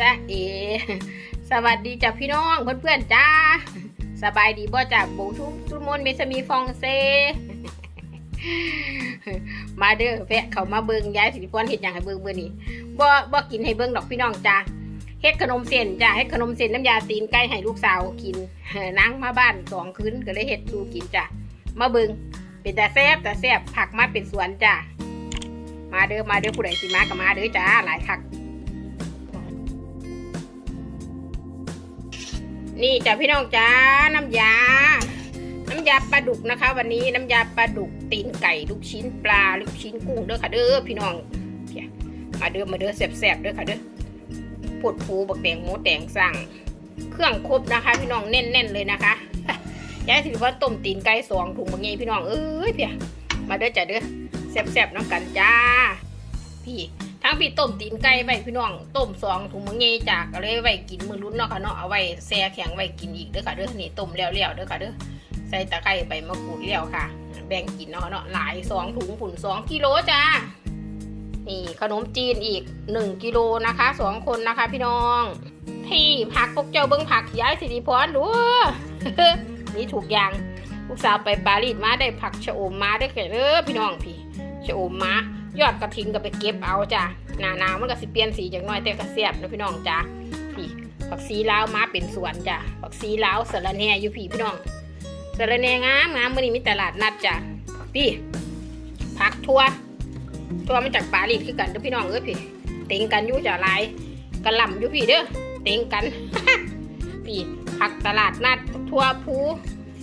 จ้าเอ สวัสดีจ้าพี่น้องเพื่อนๆจ้า สบายดีบ่จากบูทุกทุกมนเมสมีฟองเซ มาเด้อแวะเขามาเบิงย้ายสิริพรเฮ็ดหยังให้เบิงเบิ่นี้บ่บ่กินให้เบิงดอกพี่น้องจ้าเฮ็ดขนมเส้นจ้าเฮ็ดขนมเส้นน้ำยาตีนไก่ให้ลูกสาวกินนั่งมาบ้านสองคืนก็เลยเฮ็ดสู่กินจ้ามาเบิงเป็นแต่แซ่บแต่แซ่บผักมาเป็นสวนจ้ามาเด้อมาเด้อผู้ใดสิมาก็มาเด้อจ้าหลายคัก นี่จ้ะพี่น้องจ้าน้ำยา น้ำยาปลาดุกนะคะ วันนี้น้ำยาปลาดุกตีนไก่ลูกชิ้นปลาลูกชิ้นกุ้งเด้อค่ะเด้อพี่น้องเพียมาเด้อมาเด้อแซ่บๆเด้อค่ะเด้อปวดผูบักแดงหมูแดงสั่ง เครื่องครบนะคะ พี่น้องแน่นๆเลยนะคะยายสิว่าต้มตีนไก่สองถุงบางงี้พี่น้องเอ้ยเพียมาเด้อจ้ะเด้อแซ่บๆน้ำกันจ้า พี่ ทั้งพี่ต้มตีนไก่ไว้พี่น้องต้มสองถุงมือเงยจากก็เลยไว้กินมือรุ่นเนาะค่ะเนาะเอาไว้แช่แข็งไว้กินอีกเด้อค่ะเด้อนี่ต้มแล้วๆเด้อค่ะเด้อใส่ตะไคร้ใบมะกรูดแล้วค่ะ แบ่งกินเนาะเนาะหลายสองถุงผุ่นสองกิโลจ้านี่ขนมจีนอีกหนึ่งกิโลนะคะสองคนนะคะ พี่น้อง ที่ผักพวกเจ้าเบิ้งผักย้ายสิริพรดูนี่ถูกอย่างลูกสาวไปปารีสมาได้ผักชะอมมาได้แก่เด้อพี่น้องพี่ชะอมมา ยอดกระถิ่นก็ไปเก็บเอาจ้ะหนาหนาวมันก็สิเปลี่ยนสีจากน้อยแต่ก็เสียบนะพี่น้องจ้ะพี่ผักซีลาวมาเป็นสวนจ้ะผักซีลาวสะระแหน่อยู่พี่พี่น้องสะระแหน่งามงามมื่อนี้มีตลาดนัดจ้ะพี่ผักทั่วทั่วมาจากปารีสคือกันเด้อพี่น้องเอ้ยพี่เต็งกันอยู่จ้ะลายกระหล่ำอยู่พี่เด้อเต็งกันพี่ผักตลาดนัดทั่วภู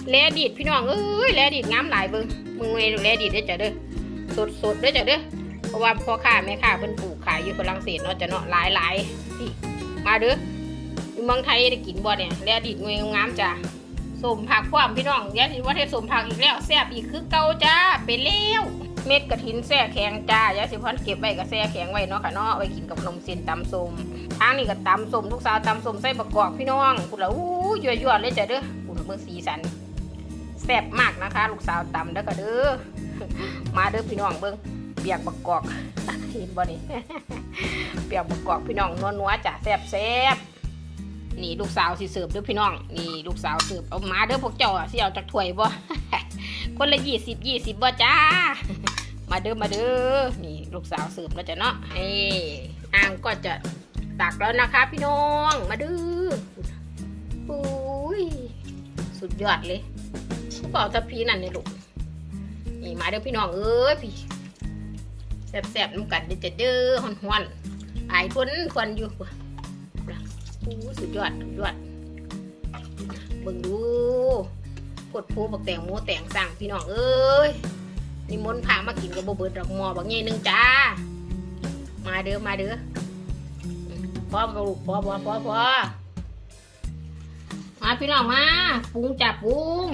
แลดีดพี่น้องเอ้ยแลดีดงามหลายเบิ่งมึงเมนูแลดีดเด้จ้ะเด้อสดสดๆเด้จ้ะเด้อ เพราะว่าพ่อค้าแม่ค้าเพิ่นปลูกขายอยู่ฝรั่งเศสเนาะจะเนาะหลายหลายๆพี่มาเด้ออยู่เมืองไทยได้กินบ่เนี่ยแล้วดิดงวยงามจ้ะสมผักความพี่น้องยายสิว่าเทสมผักอีกแล้วแซ่บอีกคือเก่าจ้าเป็นแล้วเม็ดกระถินแซ่แข็งจ้ายาสิพันเก็บไว้ก็แซ่แข็งไว้เนาะค่ะเนาะเอาไว้กินกับนมเส้นตำส้มทางนี้ก็ตำส้มลูกสาวตำส้มใส่ประกอบพี่น้องพูดแล้วอู้ยั่วๆเลยจ้ะเด้อพูดเบิ่งสีสันแซ่บมากนะคะ ลูกสาวตำเด้อค่ะเด้อมาเด้อพี่น้องเบิ่ง เปียกบักกอกเห็นบ่นี่เปียกบักกอกพี่น้องนัวๆจ้ะแซ่บแซ่บนี่ลูกสาวสิเสิร์ฟด้อพี่น้อง นี่ลูกสาวเสิร์ฟเอามาเด้อพวกเจ้าอะสิเอาจากถ้วยบ่คนละยี่สิบยี่สิบบ่จ้า มาเด้อมาเด้อนี่ลูกสาวเสิร์ฟแล้วจ้ะเนาะเอ้อ่างก็จะตักแล้วนะคะ พี่น้องมาเด้ออุ้ยสุดยอดเลยเป่าตะพีนั่นเนี่ยลูกนี่มาเด้อพี่น้องเอ้ยพี่ แซ่บๆน้ำกันเด้อจะเด้อหอนหอนๆอายคนควันอยู่ว่ะโอ้สุดยอดสุดยอดเบิ่งดูกดพูบักแตงโมแตงสั่งพี่น้องเอ้ยนิมนต์พามากินกับบ่เบิร์ดดอกหมอบักใหญ่หนึงจ้า มาเด้อมาเด้อพอบ่ลูกพอพอพอพอมาพี่น้องมาปรุงจับปรุง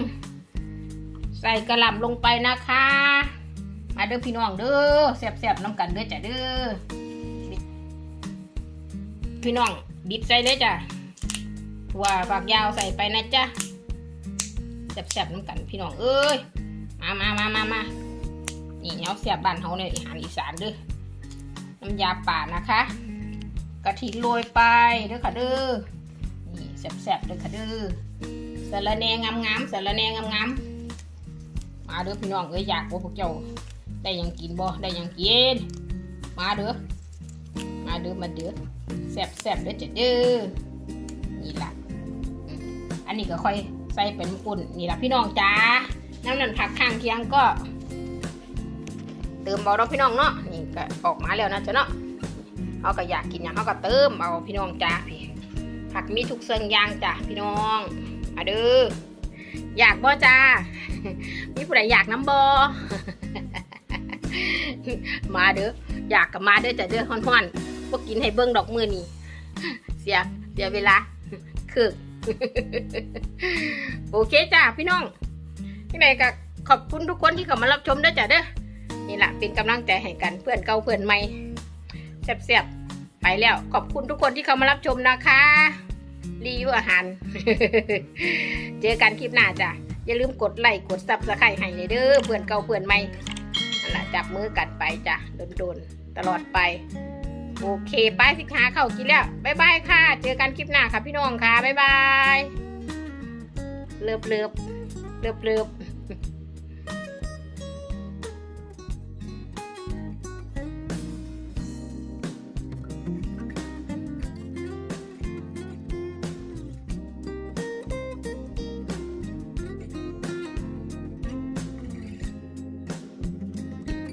ใส่กระหล่ำลงไปนะคะ มาเด้อพี่น้องเด้อแซ่บๆน้ำกันเด้อจ้ะเด้อพี่น้องบิดใส่เลยจ้ะถั่วฝักยาวใส่ไปนะจ๊ะแซ่บๆน้ำกันพี่น้องเอ้ยมามามามามานี่เนาแซ่บบ้านเฮาเนี่ยอาหารอีสานเด้อน้ำยาป่านะคะกะทิโรยไปเด้อค่ะเด้อนี่แซ่บๆเด้อค่ะเด้อสะระแหนงามๆสะระแหนงามๆมาเด้อพี่น้องเอ้ยอยากบ่พวกเจ้า ได้ยังกินบ่ได้ยังกิน มาเด้อ มาเด้อ มาเด้อแซ่บแซ่บเด้อจ้ะเด้อ นี่ล่ะ อันนี้ก็ค่อยใส่เป็นปุ่นนี่ล่ะพี่น้องจ้า น้ำนั่นผักข้างเคียงก็เติมเอาเนาะพี่น้องเนาะ นี่ก็ออกมาแล้วนะจ๊ะเนาะเขาก็อยากกินอย่างเขาก็เติมเอาพี่น้องจ้าพี่ผักมีทุกเสิ่งอย่างจ้ะพี่น้องมาเด้อ อยากบ่จ้ามีผู้ใดอยากน้ำบอ มาเด้ออยากกับมาเด้อจะเด้อฮ้อนๆพวกกินให้เบิ้งดอกมือนี่เสียเสียเวลาคือโอเคจ้าพี่น้องที่ไหนก็ขอบคุณทุกคนที่เข้ามารับชมด้อจ้ะเด้อนี่แหละเป็นกำลังใจให้กันเพื่อนเก่าเพื่อนใหม่แซ่บๆไปแล้ว ขอบคุณทุกคนที่เข้ามารับชมนะคะรีวิวอาหาร เจอกันคลิปหน้าจ้ะอย่าลืมกดไลค์กดซับสไครต์ให้เด้อเพื่อนเก่าเพื่อนใหม่ นั่นแหละจับมือกันไปจ้ะโดนๆตลอดไป โอเคไปสิขาเข้ากินแล้วบ๊ายบายค่ะ เจอกันคลิปหน้าค่ะพี่น้องค่ะบ๊ายบายเลิบเลิบเลิบเลิบ